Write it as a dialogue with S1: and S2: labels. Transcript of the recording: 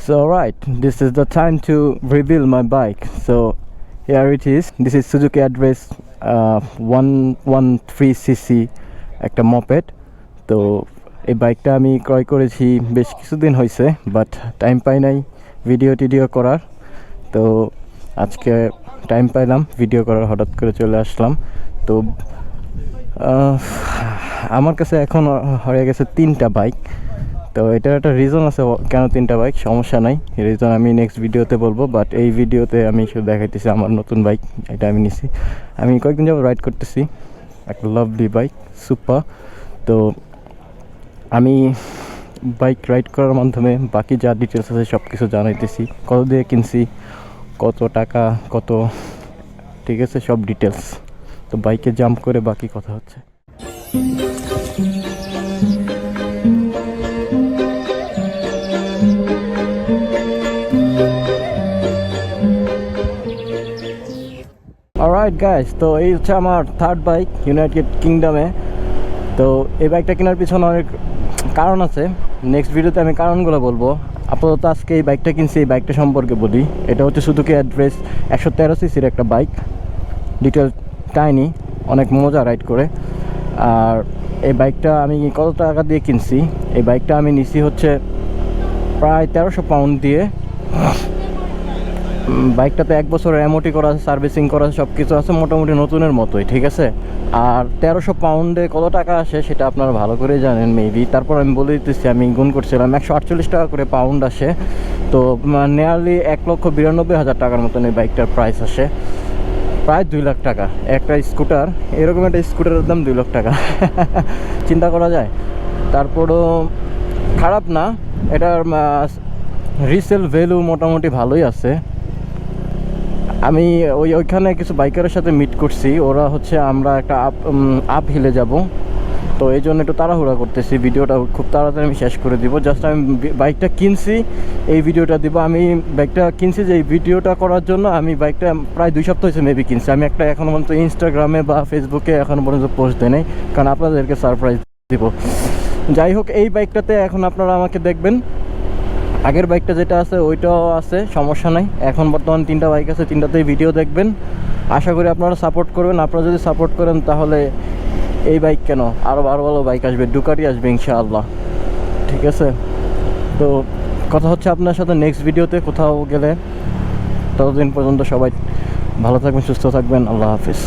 S1: So right, this is the time to reveal my bike. So here it is. This is Suzuki address uh, 113cc একটা moped তো এই বাইকটা আমি ক্রয় করেছি বেশ কিছুদিন হয়েছে বাট টাইম পাই নাই ভিডিও টিডিও করার তো আজকে টাইম পাইলাম ভিডিও করার হঠাৎ করে চলে আসলাম তো আমার কাছে এখন হয়ে গেছে তিনটা বাইক তো এটার একটা রিজন আছে কেন তিনটা বাইক সমস্যা নাই। রিজন আমি নেক্সট ভিডিওতে বলব বাট এই ভিডিওতে আমি শুধু দেখাইতেছি আমার নতুন বাইক এটা আমি নিছি। আমি কয়েকদিন যাব রাইড করতেছি, একটা লাভলি বাইক সুপার তো আমি বাইক রাইড করার মাধ্যমে বাকি যা ডিটেলস আছে সব কিছু জানাইতেছি, কত দিয়ে কিনছি, কত টাকা, কত, ঠিক আছে, সব ডিটেলস তো বাইকে জাম্প করে বাকি কথা হচ্ছে। অলরাইট গাইস তো এই হচ্ছে আমার থার্ড বাইক ইউনাইটেড কিংডমে তো এই বাইকটা কেনার পিছনে অনেক কারণ আছে। নেক্সট ভিডিওতে আমি কারণগুলো বলব। আপাতত আজকে এই বাইকটা কিনছি, এই বাইকটা সম্পর্কে বলি। এটা হচ্ছে সুদুকি অ্যাড্রেস একশো তেরো সিসির একটা বাইক ডিটেল টাইনি অনেক মজা রাইড করে। আর এই বাইকটা আমি কত টাকা দিয়ে কিনছি? এই বাইকটা আমি নিছি হচ্ছে প্রায় তেরোশো পাউন্ড দিয়ে। বাইকটাতে এক বছর এমওটি করা আছে, সার্ভিসিং করা আছে সব কিছু আছে, মোটামুটি নতুনের মতোই, ঠিক আছে? আর তেরোশো পাউন্ডে কত টাকা আসে সেটা আপনারা ভালো করে জানেন মেবি তারপর আমি বলে দিতেছি, আমি গুণ করছিলাম, একশো আটচল্লিশ টাকা করে পাউন্ড আসে। তো নিয়ারলি এক লক্ষ বিরানব্বই হাজার টাকার মতন এই বাইকটার প্রাইস আসে। প্রায় দুই লাখ টাকা। একটা স্কুটার, এরকম একটা স্কুটারের দাম দুই লাখ টাকা। চিন্তা করা যায়। তারপরও খারাপ না, এটার রিসেল ভ্যালু মোটামুটি ভালোই আছে। আমি ওই ওইখানে কিছু বাইকারের সাথে মিট করছি। ওরা হচ্ছে আমরা একটা আপ আপ হিলে যাব। তো এই জন্য একটু তাড়াহুড়া করতেছি। ভিডিওটা খুব তাড়াতাড়ি আমি শেষ করে দিব। জাস্ট আমি বাইকটা কিনছি, এই ভিডিওটা দিব। আমি বাইকটা কিনছি যে এই ভিডিওটা করার জন্য আমি বাইকটা প্রায় দুই সপ্তাহ হয়েছে মেবি কিনছি। আমি একটা এখনও পর্যন্ত ইনস্টাগ্রামে বা ফেসবুকে এখনও পর্যন্ত পোস্ট দেয় নাই। কারণ আপনাদেরকে সারপ্রাইজ দিব। যাই হোক, এই বাইকটাতে এখন আপনারা আমাকে দেখবেন। আগের বাইকটা যেটা আছে, ওইটাও আছে, সমস্যা নাই। এখন বর্তমান তিনটা বাইক আছে, তিনটাতেই ভিডিও দেখবেন। আশা করি আপনারা সাপোর্ট করবেন। আপনারা যদি সাপোর্ট করেন, তাহলে এই বাইক কেন? আরও ভালো ভালো বাইক আসবে ডুকাটি আসবে, ইনশাআল্লাহ। ঠিক আছে? তো কথা হচ্ছে আপনার সাথে নেক্সট ভিডিওতে কোথাও গেলে। ততদিন পর্যন্ত সবাই ভালো থাকবেন, সুস্থ থাকবেন। আল্লাহ হাফিজ।